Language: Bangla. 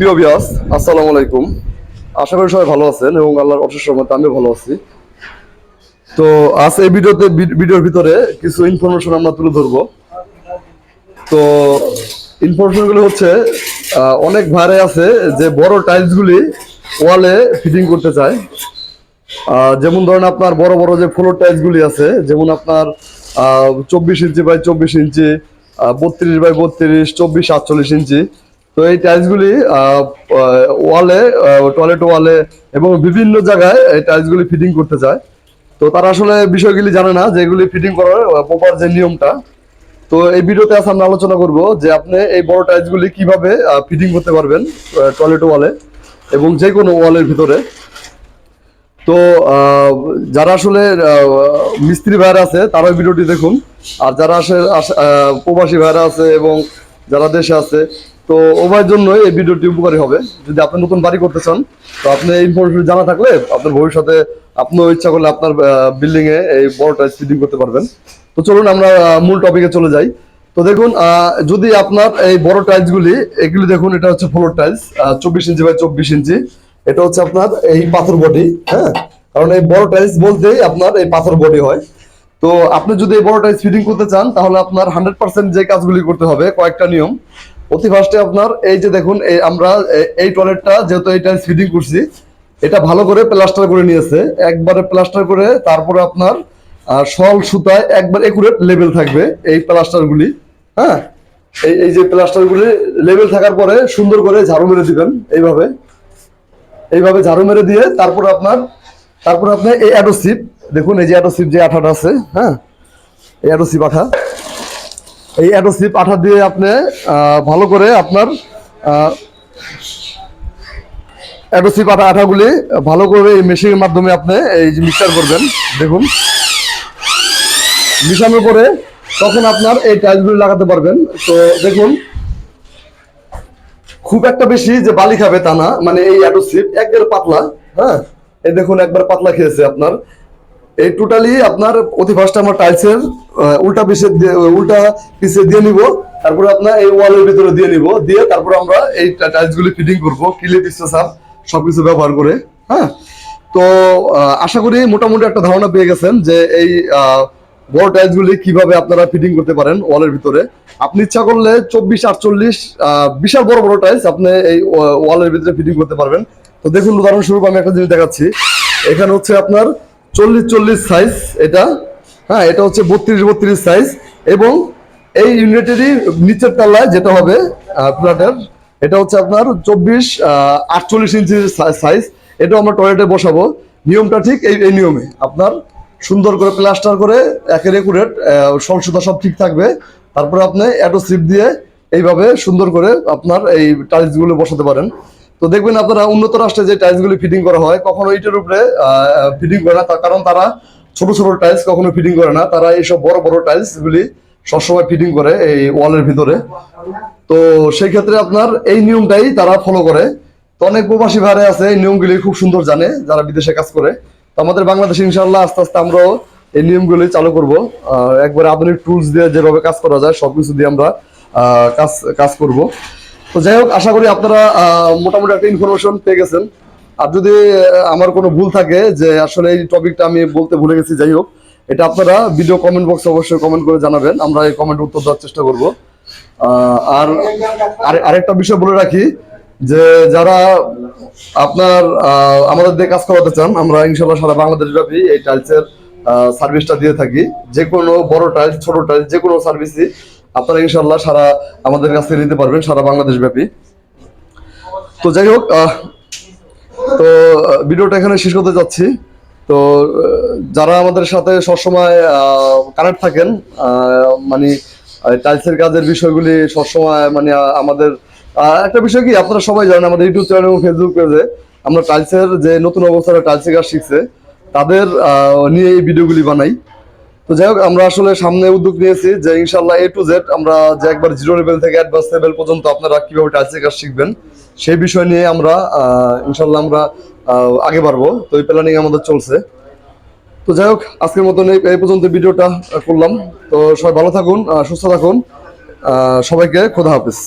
প্রিয় বিয়াস আসসালামু আলাইকুম। আশা করি সবাই ভালো আছেন এবং আল্লাহর অশেষ রহমতে আমিও ভালো আছি। তো আজ এই ভিডিওতে ভিডিওর ভিতরে কিছু ইনফরমেশন আমরা তুলে ধরবো। তো ইনফরমেশনগুলো হচ্ছে অনেক ভাইরে আছে যে বড় টাইলসগুলি ওয়ালে ফিটিং করতে চায়। যেমন ধরেন আপনার বড় বড় যে ফ্লোর টাইলসগুলি আছে, যেমন আপনার চব্বিশ ইঞ্চি বাই চব্বিশ ইঞ্চি বত্রিশ বাই বত্রিশ, চব্বিশ আটচল্লিশ ইঞ্চি তো এই টাইলসগুলি ওয়ালে টয়লেট ওয়ালে এবং বিভিন্ন জায়গায় এই টাইলসগুলি ফিটিং করতে চায়। তো তারা আসলে বিষয়গুলি জানে না যে এগুলি ফিটিং করার প্রপার যে নিয়মটা। তো এই ভিডিওতে আজ আমরা আলোচনা করব যে আপনি এই বড় টাইলসগুলি কীভাবে ফিটিং করতে পারবেন টয়লেট ওয়ালে এবং যে কোনো ওয়ালের ভিতরে। তো যারা আসলে মিস্ত্রি ভাইরা আছে তারা ভিডিওটি দেখুন। আর যারা আসলে আস- প্রবাসী ভাইরা আছে এবং যারা দেশে আছে তো ওভার জন্য এই ভিডিওটি উপকারী হবে। যদি আপনি নতুন বাড়ি করতে চান, তো আপনি এই ইনফরমেশন জানা থাকলে আপনার ভবিষ্যতে আপনিও ইচ্ছা করলে আপনার বিল্ডিং এ এই বড় টাইলস ফিটিং করতে পারবেন। তো চলুন আমরা মূল টপিকে চলে যাই। তো দেখুন যদি আপনার এই বড় টাইলস গুলি এগুলি দেখুন, এটা হচ্ছে ফ্লোর টাইলস চব্বিশ ইঞ্চি বাই চব্বিশ ইঞ্চি। এটা হচ্ছে আপনার এই পাথর বডি হ্যাঁ? কারণ এই বড় টাইলস বলতেই আপনার এই পাথর বডি হয়। তো আপনি যদি এই বড় টাইলস ফিটিং করতে চান, তাহলে আপনার হান্ড্রেড পার্সেন্ট যে কাজগুলি করতে হবে, কয়েকটা নিয়ম। অতি ফার্স্টে আপনার, এই যে দেখুন, এই আমরা এই টয়লেটটা যেহেতু টাইলস ফিটিং করছি, এটা ভালো করে প্লাস্টার করে নিয়েছে। একবারে প্লাস্টার করে তারপরে আপনার সল সুতায় একবার একুরেট লেভেল থাকবে এই প্লাস্টারগুলি হ্যাঁ? এই এই যে প্লাস্টারগুলি লেভেল থাকার পরে সুন্দর করে ঝাড়ু মেরে দিবেন, এইভাবে। এইভাবে ঝাড়ু মেরে দিয়ে তারপর আপনার, তারপর আপনি এই অ্যাডোসিপ দেখুন এই যে অ্যাডোসিপ যে আঠাটা আছে হ্যাঁ? এই অ্যাডোসিপ আঠা। এই অ্যাডোসিপ আঠা দিয়ে আপনি ভালো করে আপনার আহ, অ্যাডোসিপ আঠা আঠাগুলি ভালো করে এই মেশিনের মাধ্যমে আপনি এই যে মিক্সার করবেন। দেখুন মিশানোর পরে তখন আপনার এই টাইলসগুলি লাগাতে পারবেন। তো দেখুন খুব একটা বেশি যে বালি খাবে তা না মানে এই অ্যাডোসিপ একবার পাতলা হ্যাঁ? এই দেখুন একবার পাতলা খেয়েছে আপনার। এই টোটালি আপনার অতি ফার্স্ট আমরা টাইলসের উল্টা পিসে উল্টা পিসে দিয়ে নিব। তারপরে আপনার এই ওয়ালের ভিতরে দিয়ে নিব। দিয়ে তারপরে আমরা এই টাইলস গুলি ফিটিং করব। ক্লিপ স্পেসার সবকিছু ব্যবহার করে হ্যাঁ? তো আশা করি মোটামুটি একটা ধারণা পেয়ে গেছেন যে এই বড় টাইলস গুলি কীভাবে আপনারা ফিটিং করতে পারেন ওয়ালের ভিতরে। আপনি ইচ্ছা করলে চব্বিশ, আটচল্লিশ বিশাল বড় বড় টাইলস আপনি এই ওয়ালের ভিতরে ফিটিং করতে পারবেন। তো দেখুন, উদাহরণস্বরূপ আমি একটা জিনিস দেখাচ্ছি। এখানে হচ্ছে আপনার চল্লিশ চল্লিশ সাইজ এটা। হ্যাঁ এটা হচ্ছে বত্রিশ বত্রিশ সাইজ এবং এই ইউনিটেরই নিচের তলায় যেটা হবে ফ্ল্যাটের এটা হচ্ছে আপনার চব্বিশ আটচল্লিশ ইঞ্চির সাইজ এটাও আমরা টয়লেটে বসাবো। নিয়মটা ঠিক এই এই নিয়মে। আপনার সুন্দর করে প্লাস্টার করে একের একুরেট সংসদা সব ঠিক থাকবে। তারপরে আপনি অ্যাটো সিপ দিয়ে এইভাবে সুন্দর করে আপনার এই টাইলসগুলো বসাতে পারেন। তো দেখবেন আপনারা উন্নত রাষ্ট্রে যে টাইলস গুলি ফিটিং করা হয়, কখনো ইটের উপরে ফিটিং করে না। তার কারণ তারা ছোট ছোট টাইলস কখনো ফিটিং করে না। তারা এইসব বড় বড় টাইলস গুলি সবসময় ফিটিং করে এই ওয়ালের ভিতরে। তো সেই ক্ষেত্রে আপনার এই নিয়মটাই তারা ফলো করে। তো অনেক প্রবাসী ভাইরা আছে, এই নিয়মগুলি খুব সুন্দর জানে, যারা বিদেশে কাজ করে। তো আমাদের বাংলাদেশে ইনশাল্লাহ আস্তে আস্তে আমরাও এই নিয়মগুলি চালু করব। একবারে আধুনিক টুলস দিয়ে যেভাবে কাজ করা যায়, সবকিছু দিয়ে আমরা কাজ কাজ করব। তো যাই হোক, আশা করি আপনারা মোটামুটি একটা ইনফরমেশন পেয়ে গেছেন। আর যদি আমার কোনো ভুল থাকে যে আসলে এই টপিকটা আমি বলতে ভুলে গেছি, যাই হোক, এটা আপনারা ভিডিও কমেন্ট বক্সে অবশ্যই কমেন্ট করে জানাবেন। আমরা এই কমেন্ট উত্তর দেওয়ার চেষ্টা করব। আর আর- আরেকটা বিষয় বলে রাখি যে যারা আপনার আমাদের দিয়ে কাজ করাতে চান, আমরা ইনশাল্লাহ সারা বাংলাদেশ ব্যাপী এই টাইলসের সার্ভিসটা দিয়ে থাকি। যে কোনো বড় টাইলস ছোট টাইলস যে কোনো সার্ভিসই আপনারা ইনশাল্লাহ সারা আমাদের কাছ থেকে নিতে পারবেন, সারা বাংলাদেশ ব্যাপী। তো যাই হোক তো ভিডিওটা এখানে শেষ করতে যাচ্ছি। তো যারা আমাদের সাথে সবসময় কানেক্ট থাকেন মানে টাইলসের কাজের বিষয়গুলি সবসময় মানে আমাদের একটা বিষয় কি, আপনারা সবাই জানেন, আমাদের ইউটিউব চ্যানেল এবং ফেসবুক পেজে আমরা টাইলসের যে নতুন অবস্থায় টাইলসের কাজ শিখছে, তাদের নিয়ে এই ভিডিওগুলি বানাই। তো যাই হোক, আমরা আসলে সামনে উদ্যোগ নিয়েছি যে ইনশাল্লাহ এ টু জেড আমরা যে একবার জিরো লেভেল থেকে অ্যাডভান্স লেভেল পর্যন্ত আপনারা কীভাবে টাইলসের কাজ শিখবেন, সেই বিষয় নিয়ে আমরা ইনশাল্লাহ আমরা আগে বাড়বো। তো এই প্ল্যানিং আমাদের চলছে। তো যাই হোক, আজকের মতন এই পর্যন্ত ভিডিওটা করলাম। তো সবাই ভালো থাকুন সুস্থ থাকুন। সবাইকে খোদা হাফিজ।